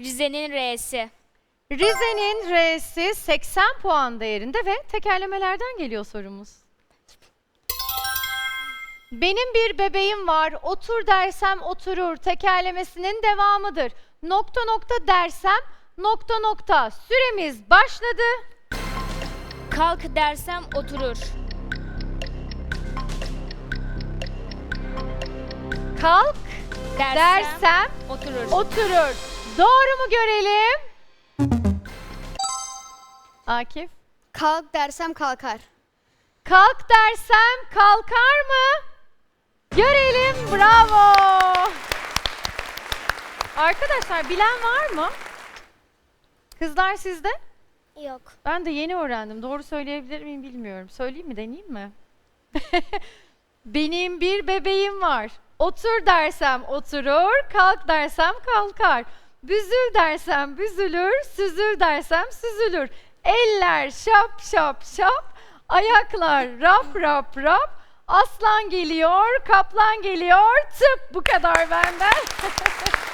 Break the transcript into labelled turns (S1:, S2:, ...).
S1: Rize'nin R'si.
S2: Rize'nin R'si 80 puan değerinde ve tekerlemelerden geliyor sorumuz. Benim bir bebeğim var, otur dersem oturur, tekerlemesinin devamıdır. Nokta nokta dersem nokta nokta. Süremiz başladı.
S1: Kalk dersem oturur.
S2: Kalk
S1: Dersem,
S2: dersem
S1: oturur.
S2: oturur. Doğru mu görelim? Akif.
S3: Kalk dersem kalkar.
S2: Kalk dersem kalkar mı? Görelim. Bravo. Arkadaşlar bilen var mı? Kızlar sizde?
S3: Yok.
S2: Ben de yeni öğrendim. Doğru söyleyebilir miyim bilmiyorum. Söyleyeyim mi, deneyeyim mi? Benim bir bebeğim var. Otur dersem oturur, kalk dersem kalkar. Büzül dersem büzülür, süzül dersem süzülür. Eller şap şap şap, ayaklar rap rap rap. Aslan geliyor, kaplan geliyor, tıp bu kadar benden.